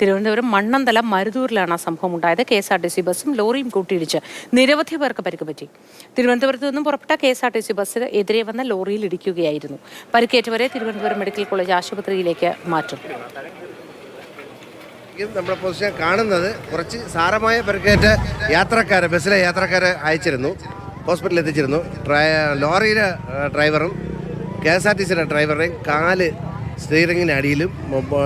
തിരുവനന്തപുരം മണ്ണന്തല മരുതൂരിലാണ് ആ സംഭവം ഉണ്ടായത്. K S R T C ബസ്സും ലോറിയും കൂട്ടിയിടിച്ച് നിരവധി പേർക്ക് പരിക്ക് പറ്റി തിരുവനന്തപുരത്ത് നിന്നും പുറപ്പെട്ട K S R T C ബസ്സിന് എതിരെ വന്ന ലോറിയിൽ ഇടിക്കുകയായിരുന്നു. പരിക്കേറ്റവരെ തിരുവനന്തപുരം മെഡിക്കൽ കോളേജ് ആശുപത്രിയിലേക്ക് മാറ്റും. നമ്മുടെ പൊസിഷൻ കാണുന്നത് കുറച്ച് സാരമായ പരിക്കേറ്റ യാത്രക്കാരെ ബസ്സിലെ യാത്രക്കാരെ അയച്ചിരുന്നു. ഹോസ്പിറ്റലിൽ എത്തിച്ചിരുന്നു. ലോറിയിലെ ഡ്രൈവറും കെ എസ് ആർ ടി സിയുടെ ഡ്രൈവറുടെയും കാൽ സ്റ്റിയറിങ്ങിന് അടിയിലും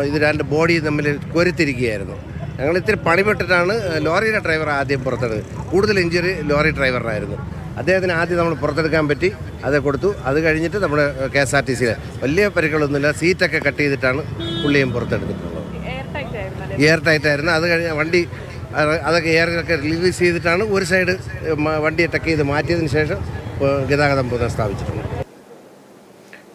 ഇത് രണ്ട് ബോഡി തമ്മിൽ കൊരുത്തിരിക്കുകയായിരുന്നു. ഞങ്ങൾ ഇത്തിരി പണിപ്പെട്ടിട്ടാണ് ലോറിയുടെ ഡ്രൈവർ ആദ്യം പുറത്തെടുത്തത്. കൂടുതൽ ഇഞ്ചുറി ലോറി ഡ്രൈവറിനായിരുന്നു. അദ്ദേഹത്തിന് ആദ്യം നമ്മൾ പുറത്തെടുക്കാൻ പറ്റി അത് കൊടുത്തു. അത് കഴിഞ്ഞിട്ട് നമ്മുടെ കെ എസ് ആർ ടി സിയിലെ വലിയ പരിക്കുകളൊന്നുമില്ല സീറ്റൊക്കെ കട്ട് ചെയ്തിട്ടാണ് പുള്ളിയും പുറത്തെടുത്തിട്ടുള്ളത്. എയർ ടൈറ്റ് ആയിരുന്നു അത് കഴിഞ്ഞ് വണ്ടി അത് അതൊക്കെ എയറൊക്കെ റിലീസ് ചെയ്തിട്ടാണ് ഒരു സൈഡ് വണ്ടി ടക്ക് ചെയ്ത് മാറ്റിയതിന് ശേഷം ഗതാഗതം പുനഃസ്ഥാപിച്ചിട്ടുണ്ട്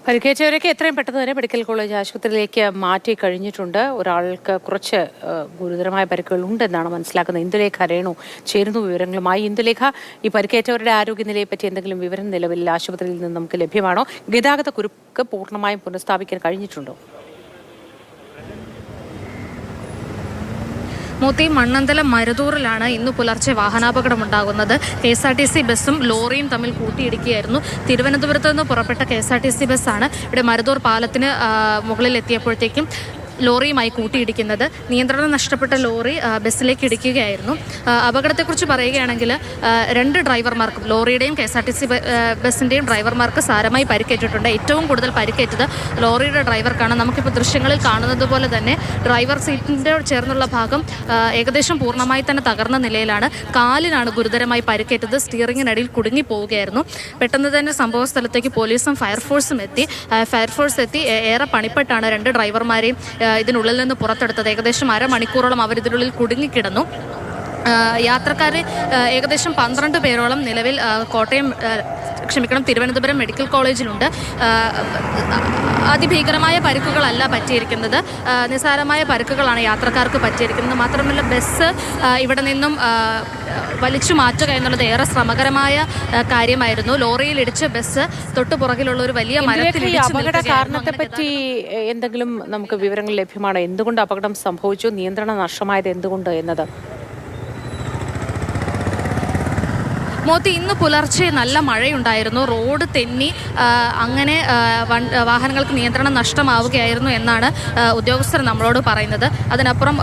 പരിക്കേറ്റവരൊക്കെ എത്രയും പെട്ടെന്ന് തന്നെ മെഡിക്കൽ കോളേജ് ആശുപത്രിയിലേക്ക് മാറ്റി കഴിഞ്ഞിട്ടുണ്ട്. ഒരാൾക്ക് കുറച്ച് ഗുരുതരമായ പരിക്കുകൾ ഉണ്ടെന്നാണ് മനസ്സിലാക്കുന്നത്. ഇന്ദുലേഖ രേണു ചേരുന്നു വിവരങ്ങളുമായി. ഇന്ദുലേഖ ഈ പരിക്കേറ്റവരുടെ ആരോഗ്യനിലയെ പറ്റി എന്തെങ്കിലും വിവരം നിലവിൽ ആശുപത്രിയിൽ നിന്ന് നമുക്ക് ലഭ്യമാണോ? ഗതാഗത കുരുക്ക് പൂർണമായും പുനഃസ്ഥാപിക്കാൻ കഴിഞ്ഞിട്ടുണ്ടോ? മൂത്തി മണ്ണന്തല മരുതൂറിലാണ് ഇന്ന് പുലർച്ചെ വാഹനാപകടമുണ്ടാകുന്നത്. K S R T C ബസ്സും ലോറിയും തമ്മിൽ കൂട്ടിയിടിക്കുകയായിരുന്നു. തിരുവനന്തപുരത്ത് നിന്ന് പുറപ്പെട്ട K S R T C ബസ്സാണ്. ഇവിടെ മരുതൂർ പാലത്തിന് മുകളിൽ എത്തിയപ്പോഴത്തേക്കും ലോറിയുമായി കൂട്ടിയിടിക്കുന്നത്. നിയന്ത്രണം നഷ്ടപ്പെട്ട ലോറി ബസ്സിലേക്ക് ഇടിക്കുകയായിരുന്നു. അപകടത്തെക്കുറിച്ച് പറയുകയാണെങ്കിൽ രണ്ട് ഡ്രൈവർമാർക്കും ലോറിയുടെയും K S R T C ബസ്സിന്റെയും ഡ്രൈവർമാർക്ക് സാരമായി പരിക്കേറ്റിട്ടുണ്ട്. ഏറ്റവും കൂടുതൽ പരിക്കേറ്റത് ലോറിയുടെ ഡ്രൈവർക്കാണ്. നമുക്കിപ്പോൾ ദൃശ്യങ്ങളിൽ കാണുന്നത് പോലെ തന്നെ ഡ്രൈവർ സീറ്റിന്റെ ചേർന്നുള്ള ഭാഗം ഏകദേശം പൂർണമായി തന്നെ തകർന്ന നിലയിലാണ്. കാലിനാണ് ഗുരുതരമായി പരിക്കേറ്റത്. സ്റ്റിയറിങ്ങിനടിയിൽ കുടുങ്ങി പോവുകയായിരുന്നു. പെട്ടെന്ന് തന്നെ സംഭവ സ്ഥലത്തേക്ക് പോലീസും ഫയർഫോഴ്സും എത്തി. ഫയർഫോഴ്സ് എത്തി. ഏറെ പണിപ്പെട്ടാണ് രണ്ട് ഡ്രൈവർമാരെയും ഇതിനുള്ളിൽ നിന്ന് പുറത്തെടുത്തത്. ഏകദേശം അരമണിക്കൂറോളം അവർ ഇതിനുള്ളിൽ കുടുങ്ങിക്കിടന്നു. യാത്രക്കാർ ഏകദേശം പന്ത്രണ്ട് പേരോളം നിലവിൽ കോട്ടയം ക്ഷമിക്കണം. തിരുവനന്തപുരം മെഡിക്കൽ കോളേജിലുണ്ട്. അതിഭീകരമായ പരുക്കുകളല്ല പറ്റിയിരിക്കുന്നത്. നിസാരമായ നിസ്സാരമായ പരിക്കുകളാണ് യാത്രക്കാർക്ക് പറ്റിയിരിക്കുന്നത്. മാത്രമല്ല ബസ് ഇവിടെ നിന്നും വലിച്ചു മാറ്റുക എന്നുള്ളത് ഏറെ ശ്രമകരമായ കാര്യമായിരുന്നു. ലോറിയിൽ ഇടിച്ച ബസ് തൊട്ടു പുറകിലുള്ള ഒരു വലിയ മരത്തിൽ ഇന്ദുലേഖ, ഈ അപകട കാരണത്തെ പറ്റി എന്തെങ്കിലും നമുക്ക് വിവരങ്ങൾ ലഭ്യമാണ്? എന്തുകൊണ്ട് അപകടം സംഭവിച്ചു? നിയന്ത്രണം നഷ്ടമായത് എന്തുകൊണ്ട് എന്നത്? മോത്തി ഇന്ന് പുലർച്ചെ നല്ല മഴയുണ്ടായിരുന്നു. റോഡ് തെന്നി അങ്ങനെ വാഹനങ്ങൾക്ക് നിയന്ത്രണം നഷ്ടമാവുകയായിരുന്നു എന്നാണ് ഉദ്യോഗസ്ഥർ നമ്മളോട് പറയുന്നത്. അതിനപ്പുറം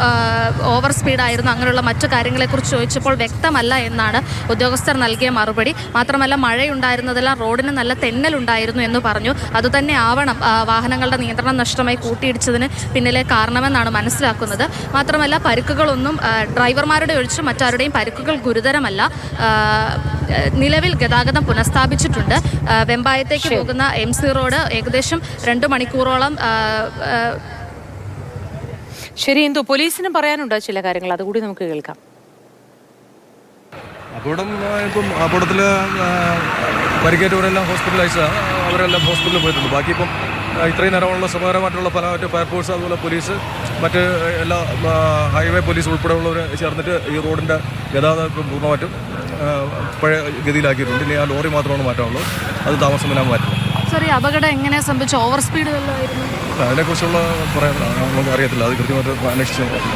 ഓവർ സ്പീഡായിരുന്നു. അങ്ങനെയുള്ള മറ്റു കാര്യങ്ങളെക്കുറിച്ച് ചോദിച്ചപ്പോൾ വ്യക്തമല്ല എന്നാണ് ഉദ്യോഗസ്ഥർ നൽകിയ മറുപടി. മാത്രമല്ല മഴയുണ്ടായിരുന്നതെല്ലാം റോഡിന് നല്ല തെന്നലുണ്ടായിരുന്നു എന്ന് പറഞ്ഞു. അതുതന്നെ ആവണം വാഹനങ്ങളുടെ നിയന്ത്രണം നഷ്ടമായി കൂട്ടിയിടിച്ചതിന് പിന്നിലെ കാരണമെന്നാണ് മനസ്സിലാക്കുന്നത്. മാത്രമല്ല പരിക്കുകളൊന്നും ഡ്രൈവർമാരുടെ ഒഴിച്ച് മറ്റാരുടെയും പരിക്കുകൾ ഗുരുതരമല്ല. നിലവിൽ ഗതാഗതം പുനഃസ്ഥാപിച്ചിട്ടുണ്ട്. വെമ്പായത്തേക്ക് പോകുന്ന എം സി റോഡ് ഏകദേശം രണ്ട് മണിക്കൂറോളം ശരി എന്തോ പോലീസിനും പറയാനുണ്ടോ ചില കാര്യങ്ങൾ? അതുകൂടി നമുക്ക് കേൾക്കാം. അപകടം ഇപ്പം അപകടത്തിൽ പരിക്കേറ്റവരെല്ലാം ഹോസ്പിറ്റലൈസ് അവരെല്ലാം ഹോസ്പിറ്റലിൽ പോയിട്ടുണ്ട്. ബാക്കി ഇപ്പം ഇത്രയും നേരമുള്ള സുഖകരമായിട്ടുള്ള പല മറ്റ് ഫയർഫോഴ്സ് അതുപോലെ പോലീസ് മറ്റ് എല്ലാ ഹൈവേ പോലീസ് ഉൾപ്പെടെയുള്ളവർ ചേർന്നിട്ട് ഈ റോഡിന്റെ ഗതാഗതം പൂർണമായിട്ടും പഴയ ഗതിയിലാക്കിയിട്ടുണ്ട്. ഇനി ആ ലോറി മാത്രമാണ് മാറ്റാനുള്ളത്. അത് താമസം മാറ്റം. അപകടം എങ്ങനെ സംഭവിച്ചു ഓവർ സ്പീഡ് അതിനെക്കുറിച്ചുള്ള പറയാൻ നമുക്ക് അറിയത്തില്ല. അത് കൃത്യമായിട്ട് അന്വേഷിച്ച്